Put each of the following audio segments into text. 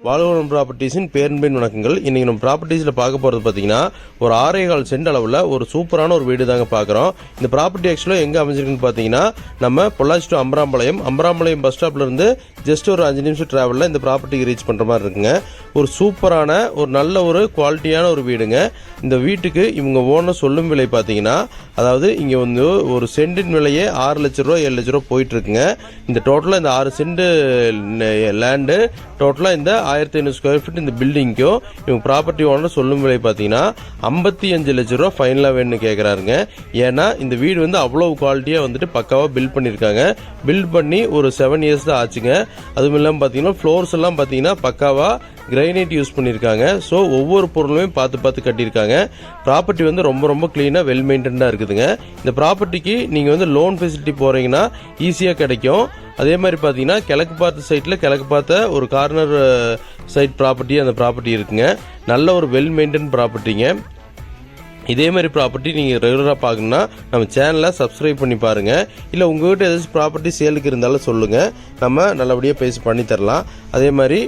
வாழ்வனம் ப்ராப்பர்ட்டிஸின் பேரன்பின் வணக்கங்கள். இன்னைக்கு நம்ம ப்ராப்பர்ட்டிஸில் பார்க்க போகிறது பார்த்தீங்கன்னா ஒரு ஆறே கால் சென்ட் அளவில் ஒரு சூப்பரான ஒரு வீடு தாங்க பார்க்குறோம். இந்த ப்ராப்பர்ட்டி ஆக்சுவலாக எங்கே அமைஞ்சிருக்குன்னு பார்த்தீங்கன்னா நம்ம பொள்ளாச்சி டு அம்பராம்பாளையம். அம்பராம்பாளையம் பஸ் ஸ்டாப்லேருந்து ஜஸ்ட் ஒரு அஞ்சு நிமிஷம் ட்ராவலில் இந்த ப்ராப்பர்ட்டிக்கு ரீச் பண்ணுற மாதிரி இருக்குங்க. ஒரு சூப்பரான ஒரு நல்ல ஒரு குவாலிட்டியான ஒரு வீடுங்க. இந்த வீட்டுக்கு இவங்க ஓனர் சொல்லும் விலை பார்த்தீங்கன்னா அதாவது இங்கே வந்து ஒரு சென்டின் விலையே ஆறு லட்ச ரூபா ஏழு லட்ச ரூபா போயிட்டுருக்குங்க இந்த டோட்டலாக இந்த ஆறு சென்ட் லேண்டு டோட்டலாக இந்த ஆயிரத்தி ஐநூறு ஸ்கொயர் ஃபீட் இந்த பில்டிங்க்கும் இவங்க ப்ராப்பர்ட்டி ஓனர் சொல்லும் விலை பார்த்தீங்கன்னா ஐம்பத்தி அஞ்சு லட்ச ரூபா ஃபைனலாக வேணும்னு கேட்குறாருங்க ஏன்னா இந்த வீடு வந்து அவ்வளோ குவாலிட்டியாக வந்துட்டு பக்காவாக பில்ட் பண்ணியிருக்காங்க. பில்ட் பண்ணி ஒரு செவன் இயர்ஸ் தான் ஆச்சுங்க. அதுவும் இல்லாமல் பார்த்தீங்கன்னா ஃப்ளோர்ஸ் எல்லாம் பார்த்தீங்கன்னா பக்காவாக கிரைனைட் யூஸ் பண்ணியிருக்காங்க. ஸோ ஒவ்வொரு பொருளுமே பார்த்து பார்த்து கட்டியிருக்காங்க. ப்ராப்பர்ட்டி வந்து ரொம்ப ரொம்ப க்ளீனாக வெல் மெயின்டெனாக இருக்குதுங்க. இந்த ப்ராப்பர்ட்டிக்கு நீங்கள் வந்து லோன் ஃபெசிலிட்டி போகிறீங்கன்னா ஈஸியாக கிடைக்கும். அதே மாதிரி பார்த்தீங்கன்னா கிழக்கு பார்த்த சைட்டில் கிழக்கு பார்த்த ஒரு கார்னர் சைட் ப்ராப்பர்ட்டி அந்த ப்ராப்பர்ட்டி இருக்குங்க. நல்ல ஒரு வெல் மெயின்டைன் ப்ராப்பர்ட்டிங்க இதே மாதிரி ப்ராப்பர்ட்டி நீங்கள் ரெகுலராக பார்க்கணுன்னா நம்ம சேனலை சப்ஸ்கிரைப் பண்ணி பாருங்கள் இல்லை உங்கள்கிட்ட ஏதாச்சும் ப்ராப்பர்ட்டி சேலுக்கு இருந்தாலும் சொல்லுங்கள் நம்ம நல்லபடியாக பேசி பண்ணி தரலாம். அதே மாதிரி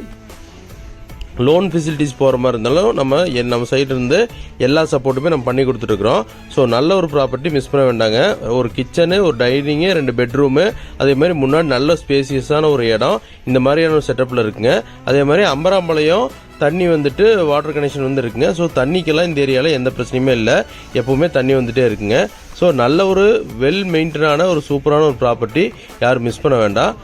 லோன் ஃபெசிலிட்டிஸ் போகிற மாதிரி இருந்தாலும் நம்ம என் நம்ம சைட்லேருந்து எல்லா சப்போர்ட்டுமே நம்ம பண்ணி கொடுத்துட்ருக்குறோம் ஸோ நல்ல ஒரு ப்ராப்பர்ட்டி மிஸ் பண்ண வேண்டாங்க. ஒரு கிச்சனு ஒரு டைனிங்கு ரெண்டு பெட்ரூமு அதே மாதிரி முன்னாடி நல்ல ஸ்பேசியஸான ஒரு இடம். இந்த மாதிரியான ஒரு செட்டப்பில் இருக்குங்க. அதே மாதிரி அம்பராம்பாளையம் தண்ணி வந்துட்டு வாட்டர் கனெக்ஷன் வந்து இருக்குங்க. ஸோ தண்ணிக்கெல்லாம் இந்த ஏரியாவில் எந்த பிரச்சனையுமே இல்லை. எப்போவுமே தண்ணி வந்துட்டே இருக்குங்க. ஸோ நல்ல ஒரு வெல் மெயின்டெனான ஒரு சூப்பரான ஒரு ப்ராப்பர்ட்டி யாரும் மிஸ் பண்ண வேண்டாம்.